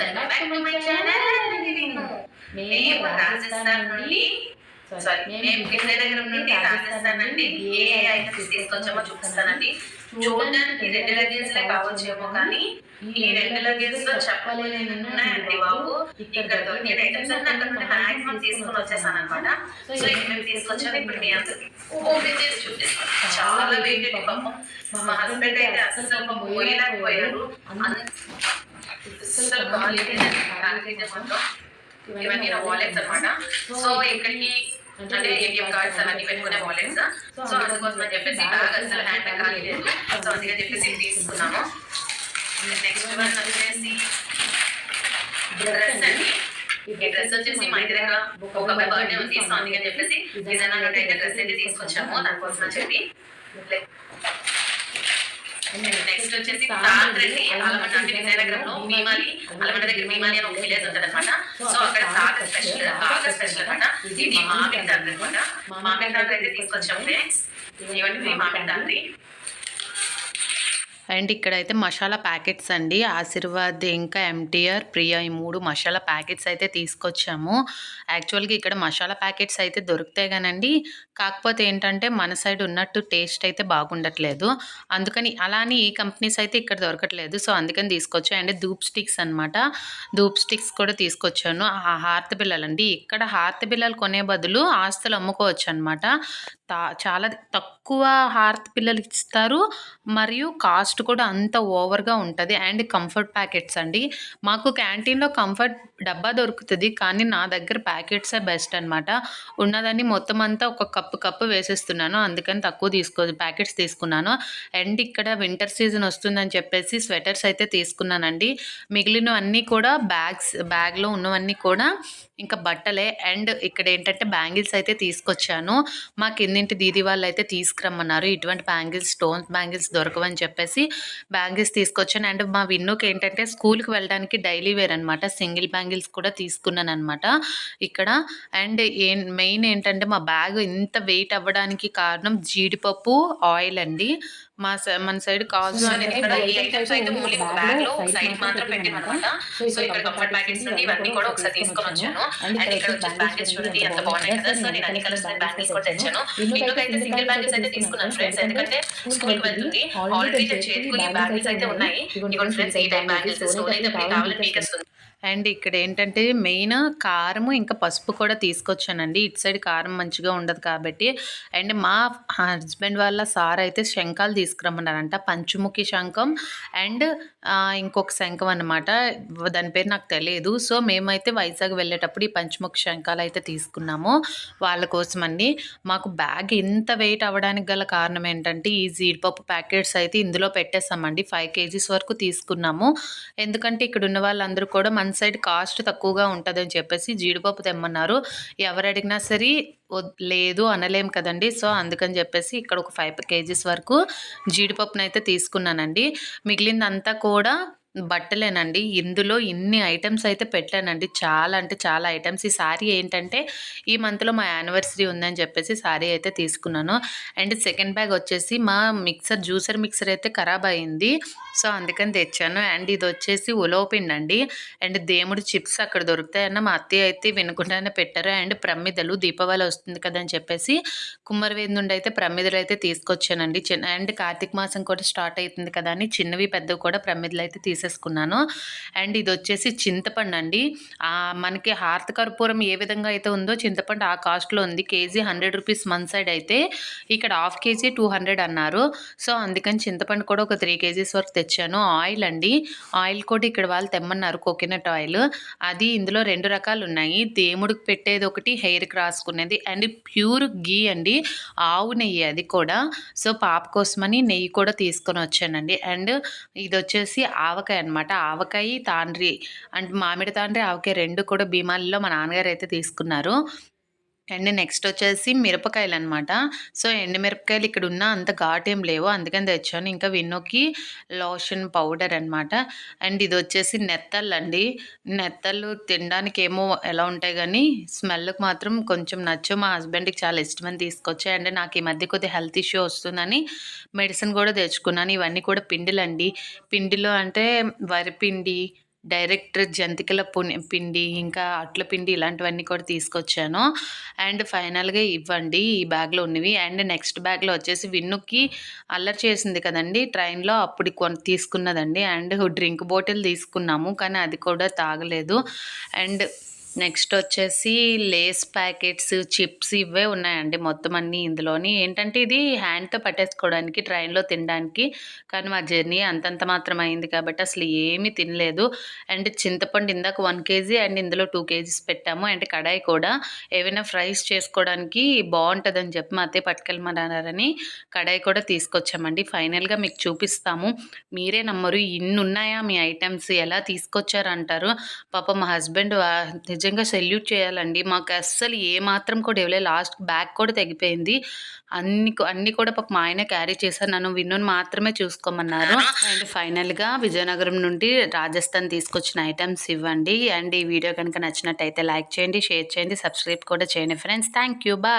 Welcome back to my channel మేము రాజస్థాన్ నుండి sorry మేము విజయనగరం నుండి రాజస్థాన్ నుండి ఏ ఐటమ్స్ తీసుకొచ్చామో చూపిస్తానండి చూడడానికి రెండు లగేజ్ లే కావచ్చేమో కానీ ఈ రెండు లగేజ్లో చెప్పలేని ఉన్నాయండి బాబు. ఇక్కడ దొరికిన ఐటమ్స్ అన్ని అక్కడ మాక్సిమం తీసుకొని వచ్చేసాను. అనమాట సో మేము తీసుకొచ్చాము. ఇప్పుడు మీ అందరికి ఓపెన్ చేసి చూపిస్తాను. చాలా వెయిట్ పాపం. మా హస్బెండ్ అయితే అసలు పాపం పోయలేకపోయారు. అసలు మొత్తం ఇవన్నీ నా వాలెట్స్ అన్నమాట. సో ఇక్కడికి అంటే ఏటీఎం కార్డ్స్ అవన్నీ పెట్టుకునే వాలెట్స్ సో అందుకోసం అని చెప్పేసి బ్యాగ్ అసలు హ్యాండ్ బ్యాగ్ కాలేదు సో అందుకని చెప్పేసి తీసుకున్నాము నెక్స్ట్ వన్ వచ్చేసి డ్రెస్ అండి ఈ డ్రెస్ వచ్చేసి మా ఇంటి దగ్గర ఒక బర్త్డే ఉంది సో అందుకని చెప్పేసి డిజైనర్ నుండి అయితే డ్రెస్ అయితే తీసుకొచ్చాము దానికోసం అని చెప్పి నెక్స్ట్ వచ్చేసి తాండ్రెడ్డి అలమండ అంటే విజయనగరంలో భీమాలి అలమండ దగ్గర భీమాలి అని ఒక విలేజ్ ఉంటుంది అనమాట సో అక్కడ తాత స్పెషల్ బాగా స్పెషల్ అనమాట ఇది మామిడి తాండ్రి అనమాట మామిడి తాండ్రి అయితే తీసుకొచ్చాము ఫ్రెండ్స్. ఇవన్నీ మామిడి తాండ్రి అండ్ ఇక్కడైతే మసాలా ప్యాకెట్స్ అండి. ఆశీర్వాద్ ఇంకా ఎంటీఆర్ ప్రియా ఈ మూడు మసాలా ప్యాకెట్స్ అయితే తీసుకొచ్చాము. యాక్చువల్గా ఇక్కడ మసాలా ప్యాకెట్స్ అయితే దొరుకుతాయి కానండి. కాకపోతే ఏంటంటే మన సైడ్ ఉన్నట్టు టేస్ట్ అయితే బాగుండట్లేదు. అందుకని అలానే ఈ కంపెనీస్ అయితే ఇక్కడ దొరకట్లేదు. సో అందుకని తీసుకొచ్చాను అండ్ ధూప్ స్టిక్స్ అనమాట ధూప్ స్టిక్స్ కూడా తీసుకొచ్చాను. ఆ హార్త్ బిల్లలండి ఇక్కడ హార్త బిల్లలు కొనే బదులు ఆస్తులు అమ్ముకోవచ్చు అనమాట తా చాలా తక్కువ హార్త పిల్లలు ఇస్తారు. మరియు కాస్ట్ కూడా అంత ఓవర్గా ఉంటుంది. అండ్ కంఫర్ట్ ప్యాకెట్స్ అండి. మాకు క్యాంటీన్లో కంఫర్ట్ డబ్బా దొరుకుతుంది. కానీ నా దగ్గర ప్యాకెట్సే బెస్ట్ అనమాట ఉన్నదాన్ని మొత్తం అంతా ఒక కప్పు కప్పు వేసేస్తున్నాను. అందుకని తక్కువ తీసుకో ప్యాకెట్స్ తీసుకున్నాను. అండ్ ఇక్కడ వింటర్ సీజన్ వస్తుందని చెప్పేసి స్వెటర్స్ అయితే తీసుకున్నానండి. మిగిలినవన్నీ కూడా బ్యాగ్స్ బ్యాగ్లో ఉన్నవన్నీ కూడా ఇంకా బట్టలే. అండ్ ఇక్కడ ఏంటంటే బ్యాంగిల్స్ అయితే తీసుకొచ్చాను. మా కిందింటి దీది వాళ్ళు అయితే తీసుకురమ్మన్నారు. ఇటువంటి బ్యాంగిల్స్ స్టోన్స్ బ్యాంగిల్స్ దొరకవని చెప్పేసి బ్యాంగిల్స్ తీసుకొచ్చాను. అండ్ మా విన్నుకి ఏంటంటే స్కూల్కి వెళ్ళడానికి డైలీ వేర్ అనమాట సింగిల్ బ్యాంగిల్స్ కూడా తీసుకున్నాను అనమాట ఇక్కడ. అండ్ ఏ మెయిన్ ఏంటంటే మా బ్యాగ్ ఇంత వెయిట్ అవ్వడానికి కారణం జీడిపప్పు ఆయిల్ అండి. మా మన సైడ్ కాజు అనేది ఇక్కడ ఈ ఐటమ్స్ అయితే ఓన్లీ ఒక బ్యాగ్లో సైడ్ మాత్రం పెట్టాను అనమాట సో ఇక్కడ కంఫర్ట్ ప్యాకెట్స్ నుండి ఇవన్నీ కూడా ఒకసారి తీసుకొని వచ్చాను. అండ్ ఇక్కడ వచ్చేసి బ్యాంగిల్స్ చూడండి ఎంత బాగున్నాయి కదా. సో నేను అన్ని కలర్స్ బ్యాంగిల్స్ కూడా తెచ్చాను. అయితే సింగిల్ బ్యాంగిల్స్ అయితే తీసుకున్నాను ఫ్రెండ్స్ ఎందుకంటే స్కూల్ వెళ్తుంది ఆల్రెడీ చేతికి బ్యాంగిల్స్ అయితే ఉన్నాయి. ఇవ్వండి ఫ్రెండ్స్ ఈ టైప్ బ్యాంగిల్స్ స్టోన్ అయితే మీకు కావాలని మీకు వస్తుంది అండ్ ఇక్కడ ఏంటంటే మెయిన్ కారము ఇంకా పసుపు కూడా తీసుకొచ్చానండి. ఇటు సైడ్ కారం మంచిగా ఉండదు కాబట్టి. అండ్ మా హస్బెండ్ వాళ్ళ సార్ అయితే శంఖాలు తీసుకురమ్మన్నారంట పంచముఖి శంఖం అండ్ ఇంకొక శంఖం అనమాట దాని పేరు నాకు తెలియదు సో మేమైతే వైజాగ్ వెళ్ళేటప్పుడు ఈ పంచముఖి శంఖాలు అయితే తీసుకున్నాము వాళ్ళ కోసం అండి. మాకు బ్యాగ్ ఇంత వెయిట్ అవ్వడానికి గల కారణం ఏంటంటే ఈ జీడిపప్పు ప్యాకెట్స్ అయితే ఇందులో పెట్టేసామండి. ఫైవ్ కేజీస్ వరకు తీసుకున్నాము. ఎందుకంటే ఇక్కడ ఉన్న వాళ్ళందరూ కూడా మన సైడ్ కాస్ట్ తక్కువగా ఉంటుందని చెప్పేసి జీడిపప్పు తెమ్మన్నారు. ఎవరు అడిగినా సరే లేదు అనలేం కదండి. సో అందుకని చెప్పేసి ఇక్కడ ఒక ఫైవ్ కేజీస్ వరకు జీడిపప్పునైతే తీసుకున్నానండి. మిగిలిందంతా కూడా బట్టలేనండి. ఇందులో ఇన్ని ఐటమ్స్ అయితే పెట్టానండి. చాలా అంటే చాలా ఐటమ్స్. ఈ శారీ ఏంటంటే ఈ మంత్లో మా యానివర్సరీ ఉందని చెప్పేసి శారీ అయితే తీసుకున్నాను. అండ్ సెకండ్ బ్యాగ్ వచ్చేసి మా మిక్సర్ జ్యూసర్ మిక్సర్ అయితే ఖరాబ్ అయింది. సో అందుకని తెచ్చాను. అండ్ ఇది వచ్చేసి ఉలోపిండి అండి. అండ్ దేవుడి చిప్స్ అక్కడ దొరుకుతాయన్న మా అత్తయ్య అయితే వినకుండానే పెట్టారు. అండ్ ప్రమిదలు దీపావళి వస్తుంది కదా అని చెప్పేసి కుమ్మరవేది నుండి అయితే ప్రమిదలు అయితే తీసుకొచ్చానండి. చిన్న అండ్ కార్తీక మాసం కూడా స్టార్ట్ అవుతుంది కదా అని చిన్నవి పెద్దవి కూడా ప్రమిదలు అయితే తీసేసుకున్నాను. అండ్ ఇది వచ్చేసి చింతపండు అండి మనకి హారత కర్పూరం ఏ విధంగా అయితే ఉందో చింతపండు ఆ కాస్ట్లో ఉంది. కేజీ హండ్రెడ్ రూపీస్ మన్ సైడ్ అయితే. ఇక్కడ హాఫ్ కేజీ టూ హండ్రెడ్ అన్నారు. సో అందుకని చింతపండు కూడా ఒక త్రీ కేజీస్ వరకు తెచ్చాను. ఆయిల్ అండి. ఆయిల్ కూడా ఇక్కడ వాళ్ళు తెమ్మన్నారు కోకోనట్ ఆయిల్. అది ఇందులో రెండు రకాలు ఉన్నాయి. దేవుడికి పెట్టేది ఒకటి హెయిర్కి రాసుకునేది. అండ్ ప్యూర్ గీ అండి. ఆవు నెయ్యి అది కూడా. సో పాప కోసమని నెయ్యి కూడా తీసుకొని వచ్చానండి. అండ్ ఇది వచ్చేసి ఆవకాయ అనమాట ఆవకాయ తాండ్రి అంటే మామిడి తాండ్రి ఆవకాయ రెండు కూడా భీమాలలో మా నాన్నగారు అయితే తీసుకున్నారు. అండ్ నెక్స్ట్ వచ్చేసి మిరపకాయలు అనమాట సో ఎండు మిరపకాయలు ఇక్కడ ఉన్న అంత ఘాటేం ఏం లేవు. అందుకని తెచ్చాను. ఇంకా విన్నోకి లోషన్ పౌడర్ అనమాట అండ్ ఇది వచ్చేసి నెత్తళ్ళు అండి. నెత్తళ్ళు తినడానికి ఏమో ఎలా ఉంటాయి కానీ స్మెల్కి మాత్రం కొంచెం నచ్చు మా హస్బెండ్కి చాలా ఇష్టమని తీసుకొచ్చాయి. అండ్ నాకు ఈ మధ్య కొద్దిగా హెల్త్ ఇష్యూ వస్తుందని మెడిసిన్ కూడా తెచ్చుకున్నాను. ఇవన్నీ కూడా పిండిలండి. పిండిలో అంటే వరిపిండి డైరెక్ట్ జంతికల పుని పిండి ఇంకా అట్ల పిండి ఇలాంటివన్నీ కూడా తీసుకొచ్చాను. అండ్ ఫైనల్గా ఇవ్వండి ఈ బ్యాగ్లో ఉన్నవి. అండ్ నెక్స్ట్ బ్యాగ్లో వచ్చేసి విన్నుకి అల్లరి చేసింది కదండి ట్రైన్లో అప్పుడు కొన్ తీసుకున్నదండి. అండ్ డ్రింక్ బాటిల్ తీసుకున్నాము కానీ అది కూడా తాగలేదు. అండ్ నెక్స్ట్ వచ్చేసి లేస్ ప్యాకెట్స్ చిప్స్ ఇవే ఉన్నాయండి మొత్తం అన్నీ ఇందులోని. ఏంటంటే ఇది హ్యాండ్తో పట్టేసుకోవడానికి ట్రైన్లో తినడానికి కానీ మా జర్నీ అంతంత మాత్రం అయింది కాబట్టి అసలు ఏమీ తినలేదు. అండ్ చింతపండు ఇందాక వన్ కేజీ అండ్ ఇందులో టూ కేజీస్ పెట్టాము. అండ్ కడాయి కూడా ఏవైనా ఫ్రైస్ చేసుకోవడానికి బాగుంటుందని చెప్పి మా అత్తయ్య పట్టుకెళ్ళమన్నారని కడాయి కూడా తీసుకొచ్చామండి. ఫైనల్గా మీకు చూపిస్తాము. మీరే నమ్మరు ఇన్ని ఉన్నాయా మీ ఐటమ్స్ ఎలా తీసుకొచ్చారు అంటారు పాప మా హస్బెండ్ నిజంగా సెల్యూట్ చేయాలండి. మాకు అస్సలు ఏ మాత్రం కూడా ఇవ్వలేదు. లాస్ట్ బ్యాగ్ కూడా తెగిపోయింది. అన్ని అన్ని కూడా పాప మా ఆయన క్యారీ చేశారు. నన్ను విన్నును మాత్రమే చూసుకోమన్నారు. అండ్ ఫైనల్గా విజయనగరం నుండి రాజస్థాన్ తీసుకొచ్చిన ఐటమ్స్ ఇవ్వండి. అండ్ ఈ వీడియో కనుక నచ్చినట్టయితే లైక్ చేయండి షేర్ చేయండి సబ్స్క్రైబ్ కూడా చేయండి ఫ్రెండ్స్. Thank you bye.